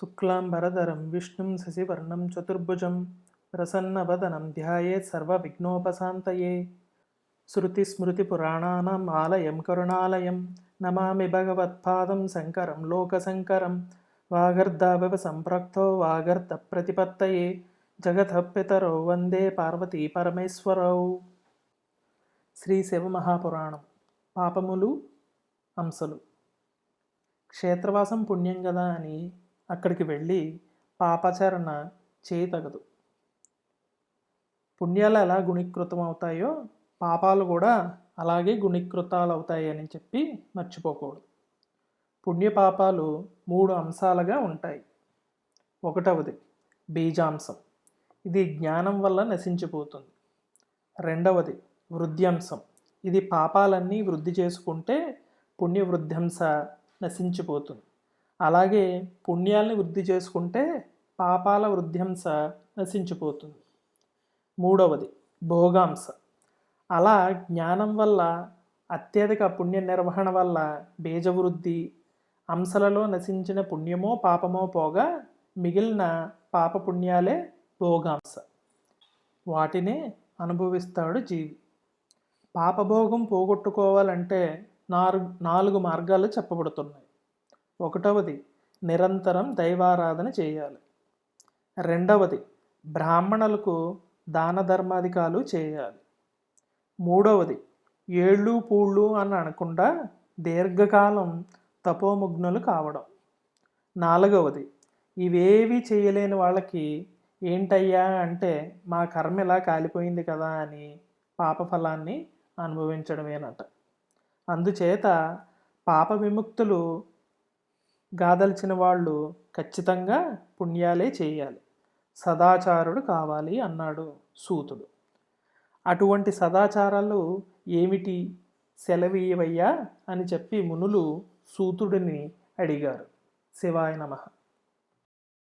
శుక్లాంబరధరం విష్ణుం శశివర్ణం చతుర్భుజం ప్రసన్నవదనం ధ్యాయేత్ సర్వవిఘ్నోపశాంతయే. శృతిస్మృతిపురాణానాం ఆలయం కరుణాలయం నమామి భగవత్పాదం శంకరం లోకశంకరం వాగర్ధావివ సంప్రక్తో వాగర్ధ ప్రతిపత్తయే. జగతః పితరౌ వందే పార్వతీ పరమేశ్వరౌ. శ్రీ శివమహాపురాణం పాపములు అంశలు క్షేత్రవాసం పుణ్యం కదా అని అక్కడికి వెళ్ళి పాపాచరణ చేయతగదు. పుణ్యాలు ఎలా గుణీకృతం అవుతాయో పాపాలు కూడా అలాగే గుణీకృతాలు అవుతాయి అని చెప్పి మర్చిపోకూడదు. పుణ్యపాపాలు మూడు అంశాలుగా ఉంటాయి. ఒకటవది బీజాంశం. ఇది జ్ఞానం వల్ల నశించిపోతుంది. రెండవది వృద్ధ్యంశం. ఇది పాపాలన్నీ వృద్ధి చేసుకుంటే పుణ్య వృద్ధ్యంస నశించిపోతుంది. అలాగే పుణ్యాల్ని వృద్ధి చేసుకుంటే పాపాల వృద్ధ్యంస నశించిపోతుంది. మూడవది భోగాంశ. అలా జ్ఞానం వల్ల అత్యధిక పుణ్య నిర్వహణ వల్ల బీజవృద్ధి అంశలలో నశించిన పుణ్యమో పాపమో పోగా మిగిలిన పాపపుణ్యాలే భోగాంశ. వాటినే అనుభవిస్తాడు జీవి. పాపభోగం పోగొట్టుకోవాలంటే నాలుగు నాలుగు మార్గాలు చెప్పబడుతున్నాయి. ఒకటవది నిరంతరం దైవారాధన చేయాలి. రెండవది బ్రాహ్మణులకు దాన ధర్మాధికాలు చేయాలి. మూడవది ఏళ్ళు పూళ్ళు అని అనకుండా దీర్ఘకాలం తపోముగ్నులు కావడం. నాలుగవది ఇవేవి చేయలేని వాళ్ళకి ఏంటయ్యా అంటే మా కర్మ ఇలా కాలిపోయింది కదా అని పాపఫలాన్ని అనుభవించడమేనట. అందుచేత పాప విముక్తులు గాదల్చిన వాళ్ళు ఖచ్చితంగా పుణ్యాలే చేయాలి. సదాచారుడు కావాలి అన్నాడు సూతుడు. అటువంటి సదాచారాలు ఏమిటి? సెలవీయవయ్యా అని చెప్పి మునులు సూతుడిని అడిగారు. శివాయ నమః.